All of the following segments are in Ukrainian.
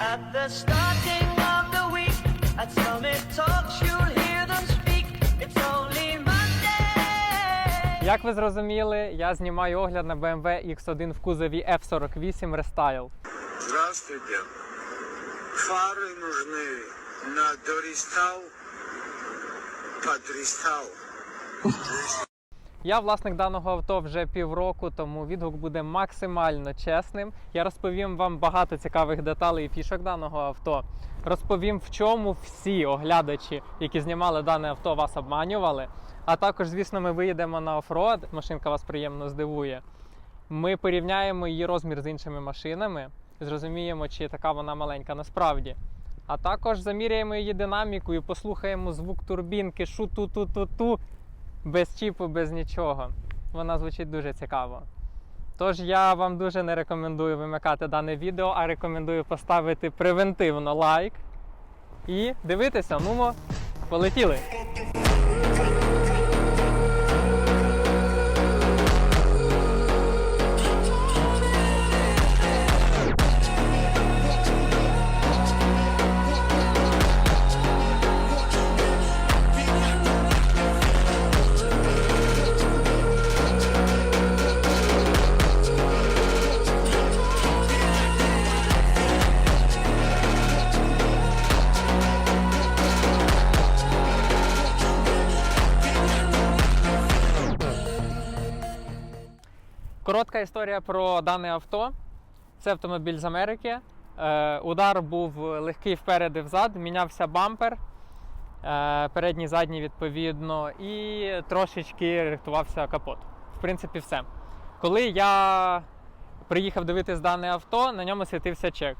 At the starting of the week, at Summit Talks, you'll hear them speak. It's only Monday. Як ви зрозуміли, я знімаю огляд на BMW X1 в кузові F48 Restyle. Здравствуйте. Фары нужны на дористал, подристал. Я власник даного авто вже півроку, тому відгук буде максимально чесним. Я розповім вам багато цікавих деталей і фішок даного авто. Розповім, в чому всі оглядачі, які знімали дане авто, вас обманювали. А також, звісно, ми виїдемо на оффроад. Машинка вас приємно здивує. Ми порівняємо її розмір з іншими машинами, зрозуміємо, чи така вона маленька насправді. А також заміряємо її динаміку і послухаємо звук турбінки шу-ту-ту-ту-ту без чіпу, без нічого. Вона звучить дуже цікаво. Тож я вам дуже не рекомендую вимикати дане відео, а рекомендую поставити превентивно лайк і дивитися. Ну, полетіли! Коротка історія про дане авто. Це автомобіль з Америки. Е, удар був легкий вперед і взад, мінявся бампер, е, передній, задній відповідно, і трошечки рихтувався капот. В принципі, все. Коли я приїхав дивитись дане авто, на ньому світився чек.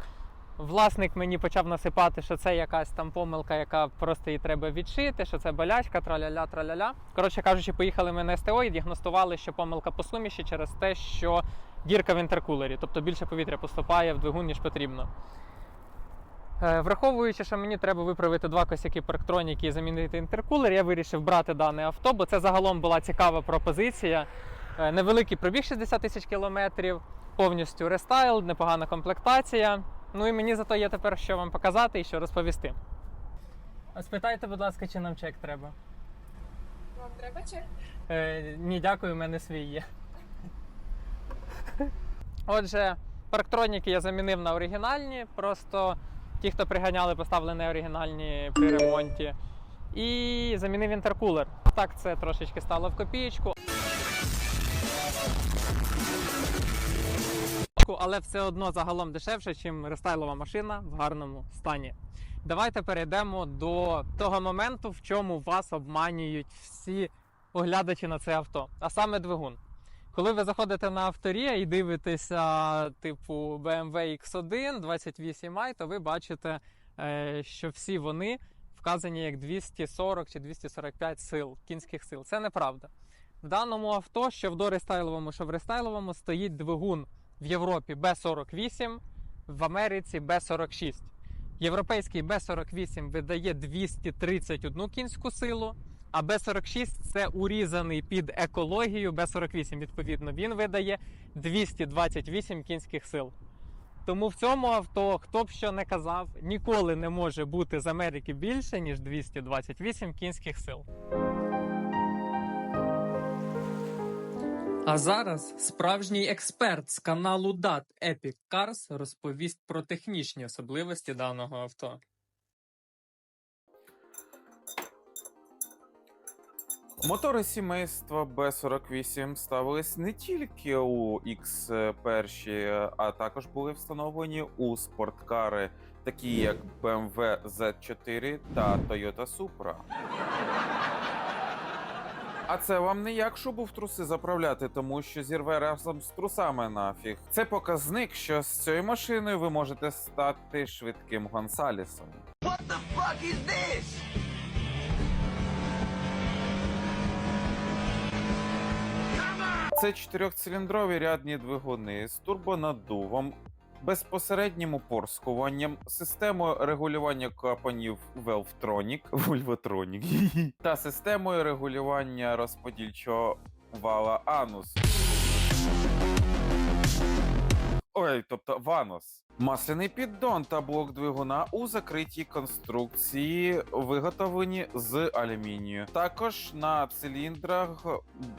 Власник мені почав насипати, що це якась там помилка, яка просто її треба відшити, що це болячка, траля-ля, траля-ля. Коротше кажучи, поїхали ми на СТО і діагностували, що помилка по суміші через те, що дірка в інтеркулері, тобто більше повітря поступає в двигун, ніж потрібно. Е, Враховуючи, що мені треба виправити два косяки парктроніки і замінити інтеркулер, я вирішив брати дане авто, бо це загалом була цікава пропозиція. Е, Невеликий пробіг 60 тисяч кілометрів, повністю рестайл, непогана комплектація. Ну і мені зато є тепер що вам показати і що розповісти. А спитайте, будь ласка, чи нам чек треба? Вам треба чек? Е, ні, дякую, у мене свій є. Отже, парктроніки я замінив на оригінальні, просто ті, хто приганяли, поставили не оригінальні при ремонті. І замінив інтеркулер. Так, це трошечки стало в копієчку. Але все одно загалом дешевше, ніж рестайлова машина в гарному стані. Давайте перейдемо до того моменту, в чому вас обманюють всі оглядачі на це авто, а саме двигун. Коли ви заходите на авторія і дивитеся, типу BMW X1 28i, то ви бачите, е, що всі вони вказані як 240 чи 245 сил, кінських сил. Це неправда. В даному авто, що в дорестайловому, що в рестайловому, стоїть двигун в Європі B48, в Америці B46. Європейський B48 видає 231 кінську силу, а Б46 це урізаний під екологію Б48. Відповідно, він видає 228 кінських сил. Тому в цьому авто, хто б що не казав, ніколи не може бути з Америки більше, ніж 228 кінських сил. А зараз справжній експерт з каналу DAT Epic Cars розповість про технічні особливості даного авто. Мотори сімейства B48 ставились не тільки у X1, а також були встановлені у спорткари, такі як BMW Z4 та Toyota Supra. А це вам не як шубу в труси заправляти, тому що зірве разом з трусами нафіг. Це показник, що з цією машиною ви можете стати швидким Гонсалісом. What the fuck is this? Це чотирьохциліндрові рядні двигуни з турбонаддувом безпосереднім упорскуванням, системою регулювання клапанів Valvetronic, Volvotronic та системою регулювання розподільчого вала Anus. Ой, тобто Ванос. Масляний піддон та блок двигуна у закритій конструкції виготовлені з алюмінію. Також на циліндрах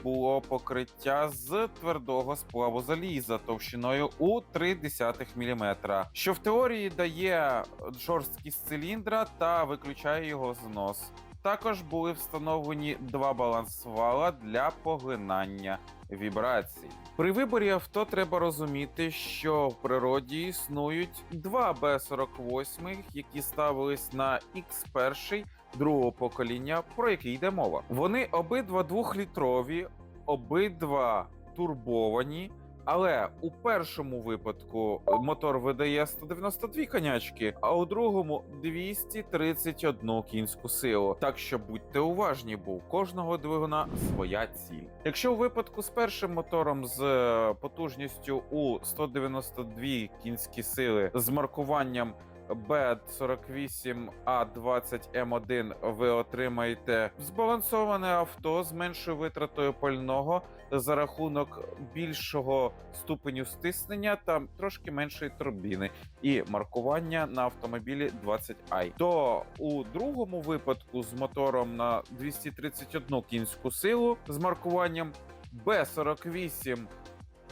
було покриття з твердого сплаву заліза товщиною у 0,3 мм, що в теорії дає жорсткість циліндра та виключає його знос. Також були встановлені два балансвала для поглинання вібрацій. При виборі авто треба розуміти, що в природі існують два Б-48, які ставились на X1 другого покоління, про який йде мова. Вони обидва двохлітрові, обидва турбовані. Але у першому випадку мотор видає 192 конячки, а у другому 231 кінську силу. Так що будьте уважні, бо у кожного двигуна своя ціль. Якщо у випадку з першим мотором з е, потужністю у 192 кінські сили з маркуванням B48A20M1 ви отримаєте збалансоване авто з меншою витратою пального за рахунок більшого ступеню стиснення та трошки меншої турбіни і маркування на автомобілі 20i. То у другому випадку з мотором на 231 кінську силу з маркуванням B48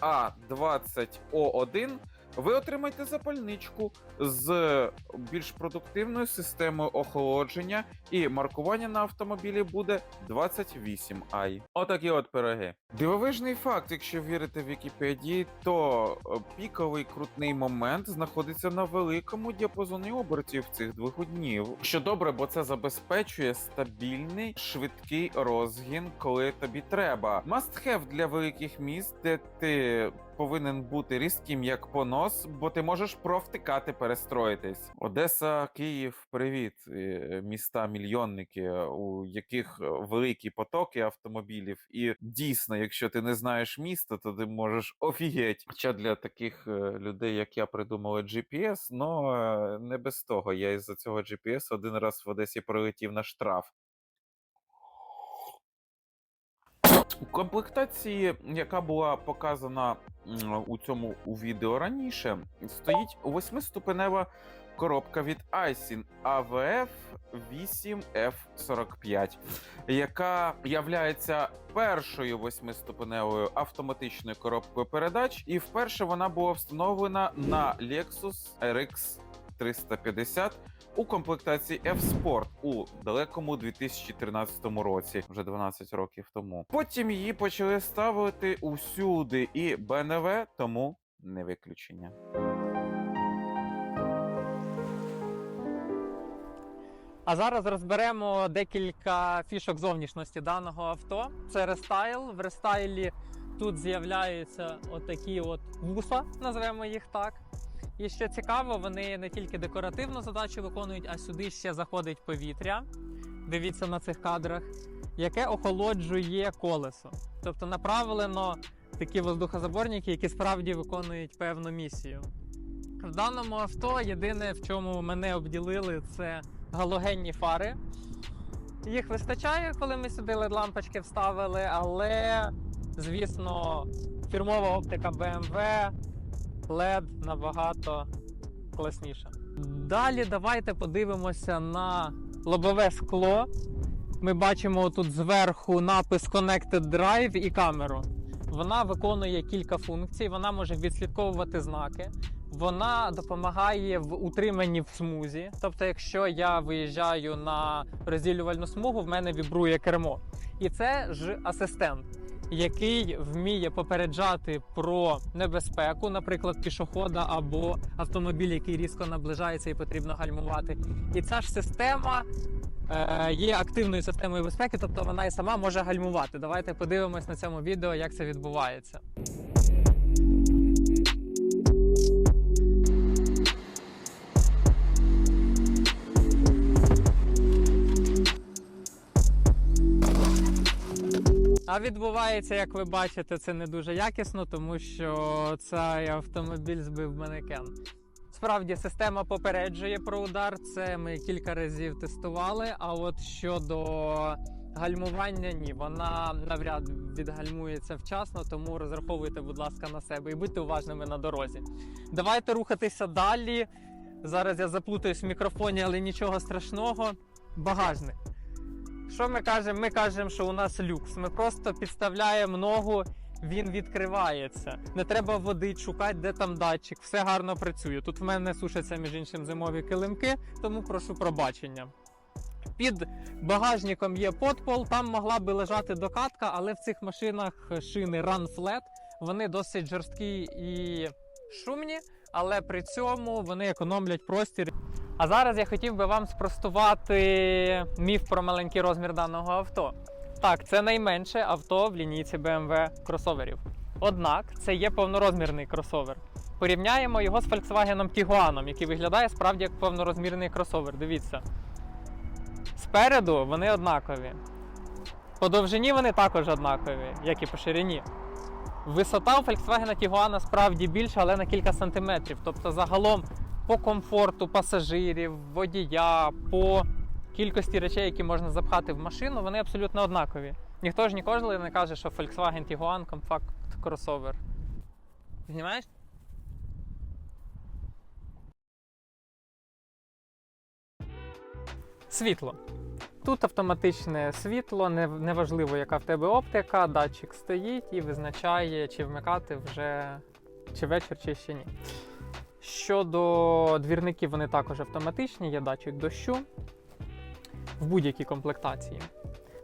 А20О1 ви отримаєте запальничку з більш продуктивною системою охолодження, і маркування на автомобілі буде 28i. Отакі от пироги. Дивовижний факт, якщо вірити Вікіпедії, то е, піковий крутний момент знаходиться на великому діапазоні обертів цих двигунів. Що добре, бо це забезпечує стабільний швидкий розгін, коли тобі треба. Must have для великих міст, де ти повинен бути різким як понос, бо ти можеш провтикати, перестроїтись. Одеса, Київ, привіт, е, міста мільйонники, у яких е, великі потоки автомобілів. І дійсно, якщо ти не знаєш міста, то ти можеш офігеть. Хоча для таких е, людей, як я, придумали GPS, е, не без того. Я із-за цього GPS один раз в Одесі прилетів на штраф. У комплектації, яка була показана у цьому у відео раніше, стоїть восьмиступенева коробка від Aisin AVF 8F45, яка являється першою восьмиступеневою автоматичною коробкою передач, і вперше вона була встановлена на Lexus RX 350 у комплектації F-Sport у далекому 2013 році, вже 12 років тому. Потім її почали ставити усюди, і БНВ тому не виключення. А зараз розберемо декілька фішок зовнішності даного авто. Це рестайл. В рестайлі тут з'являються отакі от вуса, назвемо їх так. І що цікаво, вони не тільки декоративну задачу виконують, а сюди ще заходить повітря. Дивіться на цих кадрах, яке охолоджує колесо. Тобто направлено такі воздухозаборники, які справді виконують певну місію. В даному авто єдине, в чому мене обділили, це галогенні фари. Їх вистачає, коли ми сюди LED-лампочки вставили, але, звісно, фірмова оптика BMW, LED набагато класніша. Далі давайте подивимося на лобове скло. Ми бачимо тут зверху напис Connected Drive і камеру. Вона виконує кілька функцій, вона може відслідковувати знаки, вона допомагає в утриманні в смузі. Тобто, якщо я виїжджаю на розділювальну смугу, в мене вібрує кермо. І це ж асистент, який вміє попереджати про небезпеку, наприклад, пішохода або автомобіль, який різко наближається і потрібно гальмувати. І ця ж система е, є активною системою безпеки, тобто вона і сама може гальмувати. Давайте подивимось на цьому відео, як це відбувається. А відбувається, як ви бачите, це не дуже якісно, тому що цей автомобіль збив манекен. Справді, система попереджує про удар. Це ми кілька разів тестували. А от щодо гальмування, ні, вона навряд відгальмується вчасно, тому розраховуйте, будь ласка, на себе і будьте уважними на дорозі. Давайте рухатися далі. Зараз я заплутаюсь в мікрофоні, але нічого страшного. Багажник. Що ми кажемо? Ми кажемо, що у нас люкс. Ми просто підставляємо ногу, він відкривається. Не треба води шукати, де там датчик. Все гарно працює. Тут в мене сушаться між іншим зимові килимки, тому прошу пробачення. Під багажником є подпол, там могла би лежати докатка, але в цих машинах шини Run Flat. Вони досить жорсткі і шумні, але при цьому вони економлять простір. А зараз я хотів би вам спростувати міф про маленький розмір даного авто. Так, це найменше авто в лінійці BMW кросоверів. Однак це є повнорозмірний кросовер. Порівняємо його з Volkswagen Tiguan, який виглядає справді як повнорозмірний кросовер. Дивіться. Спереду вони однакові. По довжині вони також однакові, як і по ширині. Висота у Volkswagen Tiguan справді більша, але на кілька сантиметрів. Тобто, загалом по комфорту пасажирів, водія, по кількості речей, які можна запхати в машину, вони абсолютно однакові. Ніхто ж ніколи не каже, що Volkswagen Tiguan компакт кросовер. Знімаєш? Світло. Тут автоматичне світло, неважливо, яка в тебе оптика, датчик стоїть і визначає, чи вмикати вже чи вечір, чи ще ні. Щодо двірників, вони також автоматичні, є датчик дощу в будь-якій комплектації.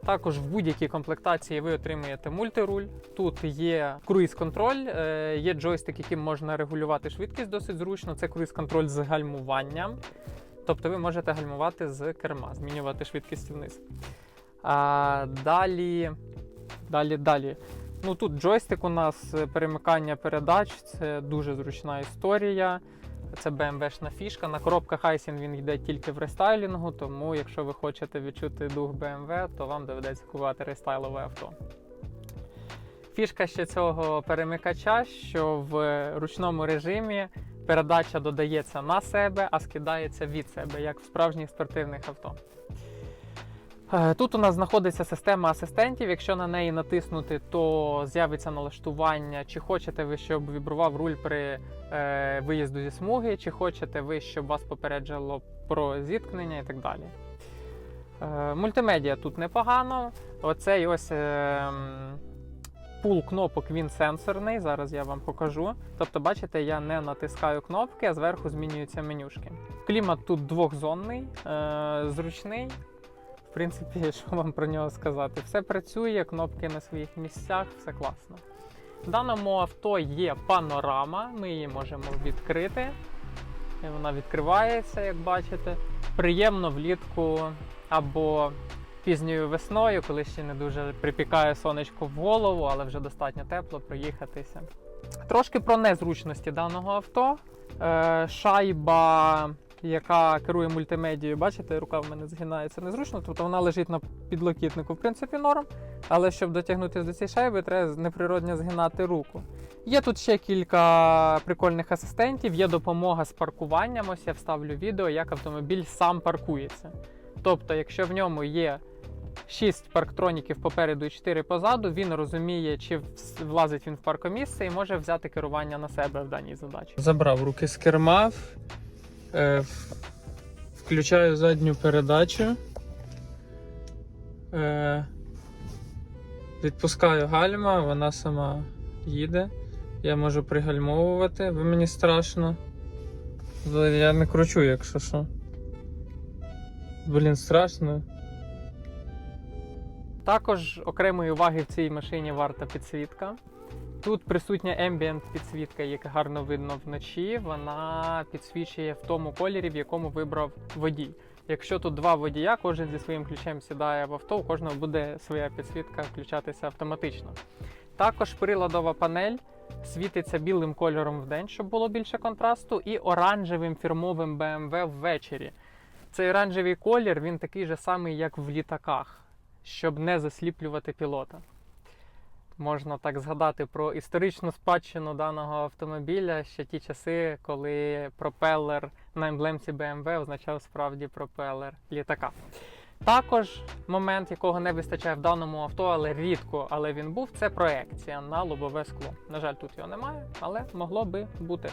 Також в будь-якій комплектації ви отримуєте мультируль. Тут є круїз-контроль, е, є джойстик, яким можна регулювати швидкість досить зручно. Це круїз-контроль з гальмуванням. Тобто ви можете гальмувати з керма, змінювати швидкість вниз. А, далі, далі, далі. Ну тут джойстик у нас е, перемикання передач, це дуже зручна історія. Це BMW-шна фішка. На коробках Айсін він йде тільки в рестайлінгу, тому якщо ви хочете відчути дух BMW, то вам доведеться купувати рестайлове авто. Фішка ще цього перемикача, що в ручному режимі передача додається на себе, а скидається від себе, як в справжніх спортивних авто. Е, Тут у нас знаходиться система асистентів. Якщо на неї натиснути, то з'явиться налаштування, чи хочете ви, щоб вібрував руль при е, виїзду зі смуги, чи хочете ви, щоб вас попереджало про зіткнення і так далі. Е, мультимедіа тут непогано. Оцей ось е, пул кнопок він сенсорний. Зараз я вам покажу. Тобто, бачите, я не натискаю кнопки, а зверху змінюються менюшки. Клімат тут двохзонний, е, зручний. Принципі, що вам про нього сказати? Все працює, кнопки на своїх місцях, все класно. В даному авто є панорама, ми її можемо відкрити. І вона відкривається, як бачите. Приємно влітку або пізньою весною, коли ще не дуже припікає сонечко в голову, але вже достатньо тепло проїхатися. Трошки про незручності даного авто. Е, шайба, яка керує мультимедією, бачите, рука в мене згинається незручно, тобто вона лежить на підлокітнику, в принципі, норм. Але щоб дотягнутися до цієї шайби, треба неприродно згинати руку. Є тут ще кілька прикольних асистентів, є допомога з паркуванням. Ось я вставлю відео, як автомобіль сам паркується. Тобто, якщо в ньому є 6 парктроніків попереду і 4 позаду, він розуміє, чи влазить він в паркомісце і може взяти керування на себе в даній задачі. Забрав руки з керма, е, включаю задню передачу. Е, відпускаю гальма, вона сама їде. Я можу пригальмовувати, бо мені страшно. Я не кручу, якщо що. Блін, страшно. Також окремої уваги в цій машині варта підсвітка. Тут присутня ambient підсвітка, яка гарно видно вночі. Вона підсвічує в тому кольорі, в якому вибрав водій. Якщо тут два водія, кожен зі своїм ключем сідає в авто, у кожного буде своя підсвітка включатися автоматично. Також приладова панель світиться білим кольором в день, щоб було більше контрасту, і оранжевим фірмовим BMW ввечері. Цей оранжевий колір він такий же самий, як в літаках, щоб не засліплювати пілота. Можна так згадати про історичну спадщину даного автомобіля ще ті часи, коли пропелер на емблемці BMW означав справді пропелер літака. Також момент, якого не вистачає в даному авто, але рідко, але він був, це проекція на лобове скло. На жаль, тут його немає, але могло би бути.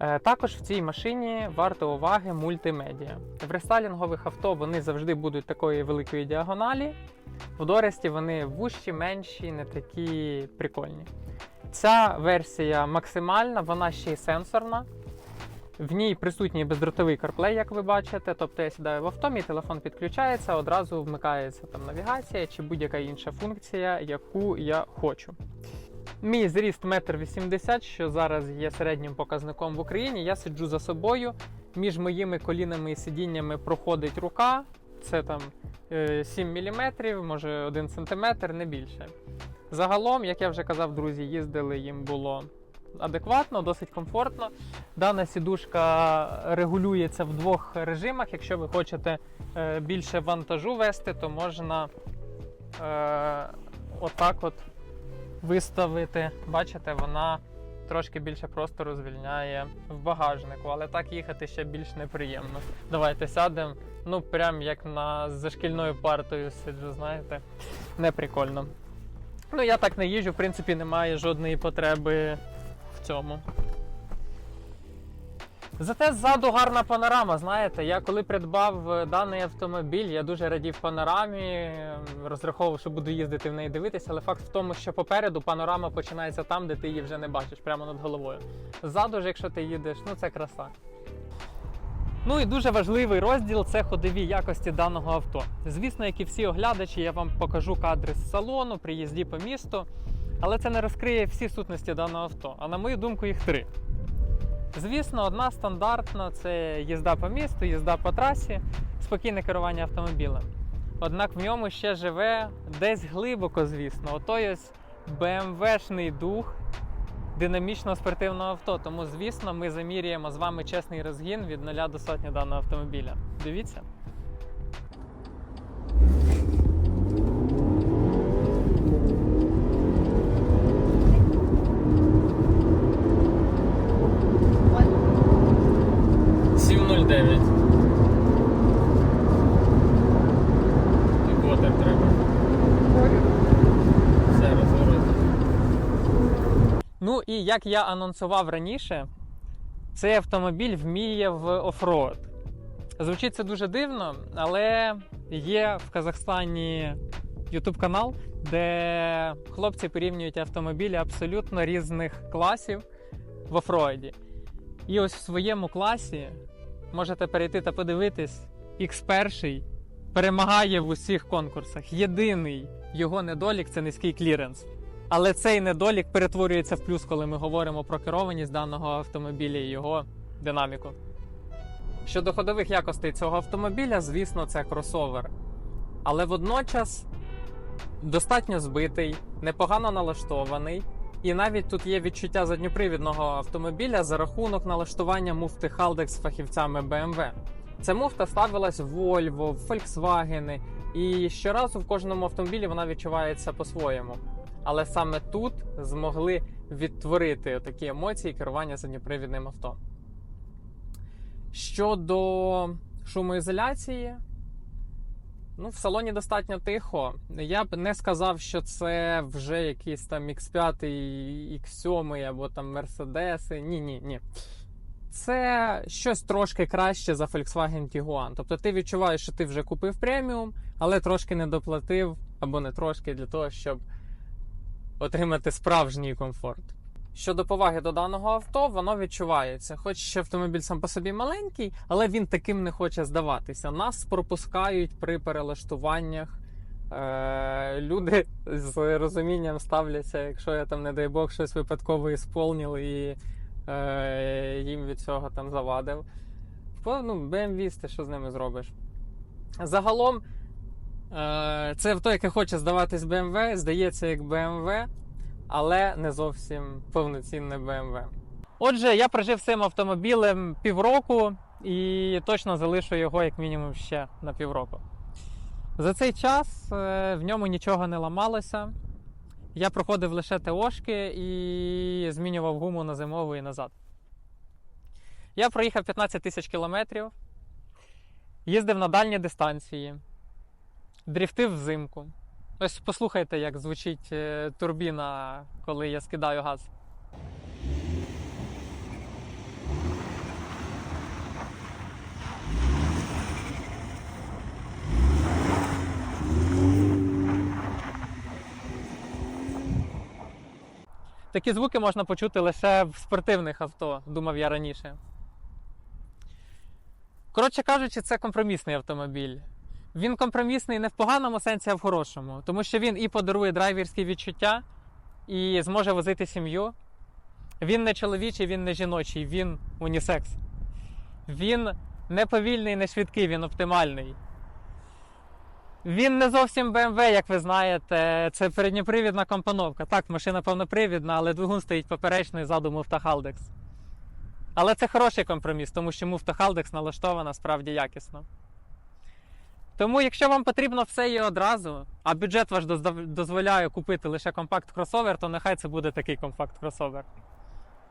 Е, Також в цій машині варто уваги мультимедіа. В рестайлінгових авто вони завжди будуть такої великої діагоналі. В Доресті вони вущі, менші, не такі прикольні. Ця версія максимальна, вона ще й сенсорна. В ній присутній бездротовий CarPlay, як ви бачите. Тобто я сідаю в авто, мій телефон підключається, одразу вмикається там навігація чи будь-яка інша функція, яку я хочу. Мій зріст 1,80 м, що зараз є середнім показником в Україні. Я сиджу за собою. Між моїми колінами і сидіннями проходить рука. Це там е, 7 мм, може 1 см, не більше. Загалом, як я вже казав, друзі, їздили, їм було адекватно, досить комфортно. Дана сідушка регулюється в двох режимах. Якщо ви хочете е, більше вантажу вести, то можна е, отак от виставити. Бачите, вона трошки більше простору звільняє в багажнику, але так їхати ще більш неприємно. Давайте сядемо. Ну, прям як на за шкільною партою сиджу, знаєте, неприкольно. Ну, я так не їжджу, в принципі, немає жодної потреби в цьому. Зате ззаду гарна панорама. Знаєте, я коли придбав е, даний автомобіль, я дуже радів панорамі, е, розраховував, що буду їздити в неї дивитися, але факт в тому, що попереду панорама починається там, де ти її вже не бачиш, прямо над головою. Ззаду ж, якщо ти їдеш, ну це краса. Ну і дуже важливий розділ це ходові якості даного авто. Звісно, як і всі оглядачі, я вам покажу кадри з салону, при їзді по місту, але це не розкриє всі сутності даного авто. А на мою думку, їх три. Звісно, одна стандартна це їзда по місту, їзда по трасі, спокійне керування автомобілем. Однак в ньому ще живе десь глибоко, звісно, отой ось BMW-шний дух динамічного спортивного авто. Тому, звісно, ми замірюємо з вами чесний розгін від 0 до сотні даного автомобіля. Дивіться. Сім нуль дев'ять. Котер треба. Все розворот. Ну і як я анонсував раніше, цей автомобіль вміє в офроад. Звучить це дуже дивно, але є в Казахстані YouTube канал, де хлопці порівнюють автомобілі абсолютно різних класів в офроаді. І ось в своєму класі можете перейти та подивитись, X1 перемагає в усіх конкурсах. Єдиний його недолік це низький кліренс. Але цей недолік перетворюється в плюс, коли ми говоримо про керованість даного автомобіля і його динаміку. Щодо ходових якостей цього автомобіля, звісно, це кросовер. Але водночас достатньо збитий, непогано налаштований, і навіть тут є відчуття задньопривідного автомобіля за рахунок налаштування муфти Haldex з фахівцями BMW. Ця муфта ставилась в Volvo, в Volkswagen, і щоразу в кожному автомобілі вона відчувається по-своєму. Але саме тут змогли відтворити такі емоції керування задньопривідним авто. Щодо шумоізоляції, ну, в салоні достатньо тихо. Я б не сказав, що це вже якийсь там X5, X7 або там Мерседеси. Ні, ні, ні. Це щось трошки краще за Volkswagen Tiguan. Тобто ти відчуваєш, що ти вже купив преміум, але трошки не доплатив, або не трошки для того, щоб отримати справжній комфорт. Щодо поваги до даного авто, воно відчувається. Хоч ще автомобіль сам по собі маленький, але він таким не хоче здаватися. Нас пропускають при перелаштуваннях. Е, люди з розумінням ставляться, якщо я там, не дай Бог, щось випадково ісполнив і е, їм від цього там завадив. Ну, BMW, ти що з ними зробиш? Загалом, е, це авто, яке хоче здаватись BMW, здається як BMW, але не зовсім повноцінне BMW. Отже, я прожив цим автомобілем півроку і точно залишу його як мінімум ще на півроку. За цей час е, в ньому нічого не ламалося. Я проходив лише ТОшки і змінював гуму на зимову і назад. Я проїхав 15 тисяч кілометрів, їздив на дальні дистанції, дріфтив взимку. Ось послухайте, як звучить е, турбіна, коли я скидаю газ. Такі звуки можна почути лише в спортивних авто, думав я раніше. Коротше кажучи, це компромісний автомобіль. Він компромісний не в поганому сенсі, а в хорошому, тому що він і подарує драйверські відчуття, і зможе возити сім'ю. Він не чоловічий, він не жіночий, він унісекс. Він не повільний, не швидкий, він оптимальний. Він не зовсім BMW, як ви знаєте, це передньопривідна компоновка. Так, машина повнопривідна, але двигун стоїть поперечний ззаду муфта Haldex. Але це хороший компроміс, тому що муфта Haldex налаштована справді якісно. Тому, якщо вам потрібно все і одразу, а бюджет ваш дозволяє купити лише компакт-кросовер, то нехай це буде такий компакт-кросовер.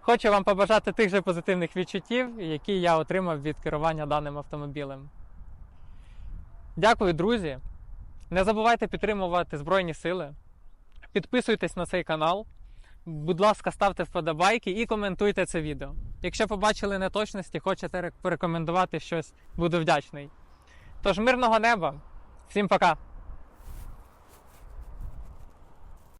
Хочу вам побажати тих же позитивних відчуттів, які я отримав від керування даним автомобілем. Дякую, друзі. Не забувайте підтримувати Збройні Сили. Підписуйтесь на цей канал. Будь ласка, ставте вподобайки і коментуйте це відео. Якщо побачили неточності, хочете рек- порекомендувати щось, буду вдячний. Тож, мирного неба! Всім пока!